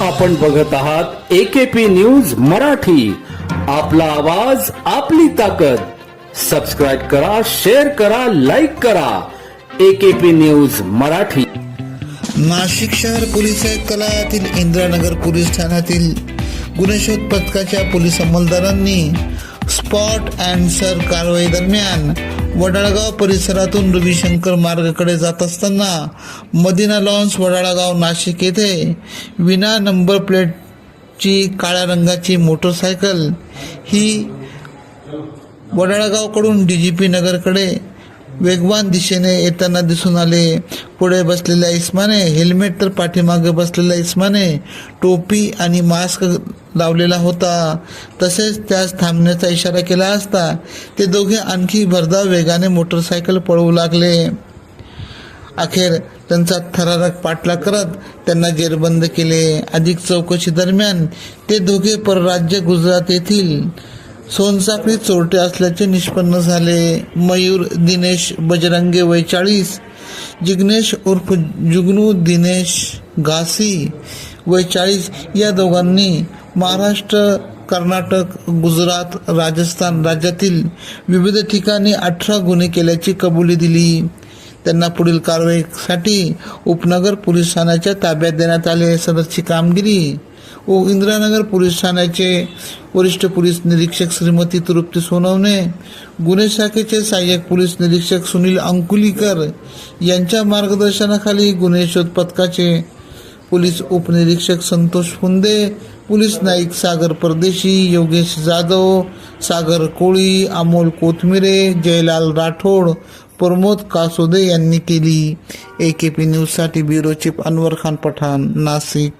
आपण बघत आहात एकेपी न्यूज मराठी. आपला आवाज आपली ताकद. सबस्क्राईब करा शेअर करा लाईक करा. AKP news Marathi. नाशिक शहर पोलीस आयुक्तालयातील इंदिरानगर पोलीस ठाण्यातील गुन्हेशोध पथकाच्या पोलीस अंमलदारांनी स्पॉट अँड सर कारवाई दरम्यान वडाळगाव परिसरातून रविशंकर मार्गाकडे जात असताना मदिना लॉन्स वडाळगाव नाशिक येथे विना नंबर प्लेटची काळ्या रंगाची मोटरसायकल ही वडाळगावकडून डी जी पी नगरकडे वेगवान दिशेने येताना दिसून आले. पुढे बसलेल्या इस्माने हेल्मेट तर पाठीमागे बसलेल्या इस्माने टोपी आणि मास्क लावलेला होता. तसेच त्यास थांबण्याचा इशारा केला असता ते दोघे आणखी भरधाव वेगाने मोटरसायकल पळवू लागले. अखेर त्यांचा थरारक पाठलाग करत त्यांना जेरबंद केले. अधिक चौकशी दरम्यान ते दोघे परराज्य गुजरात येथील सोनसाखळी चोरटे असल्याचे निष्पन्न झाले. मयूर दिनेश बजरंगे वैचाळीस जिग्नेश उर्फ जुगनू दिनेश घासी वैचाळीस या दोघांनी महाराष्ट्र कर्नाटक गुजरात राजस्थान राज्यातील विविध ठिकाणी अठरा गुन्हे केल्याची कबुली दिली. त्यांना पुढील कारवाईसाठी उपनगर पोलीस ठाण्याच्या ताब्यात देण्यात आले. सदरची कामगिरी व इंदिरानगर पोलीस ठाण्याचे वरिष्ठ पोलीस निरीक्षक श्रीमती तृप्ती सोनवणे गुन्हे शाखेचे सहाय्यक पोलीस निरीक्षक सुनील अंकुलीकर यांच्या मार्गदर्शनाखाली गुन्हे शोध पथकाचे पोलीस उपनिरीक्षक संतोष फुंदे पोलीस नाईक सागर परदेशी योगेश जाधव सागर कोळी अमोल कोथमिरे जयलाल राठोड प्रमोद कासोदे यांनी केली. ए के पी न्यूजसाठी ब्युरो चीफ अनवर खान पठाण नाशिक.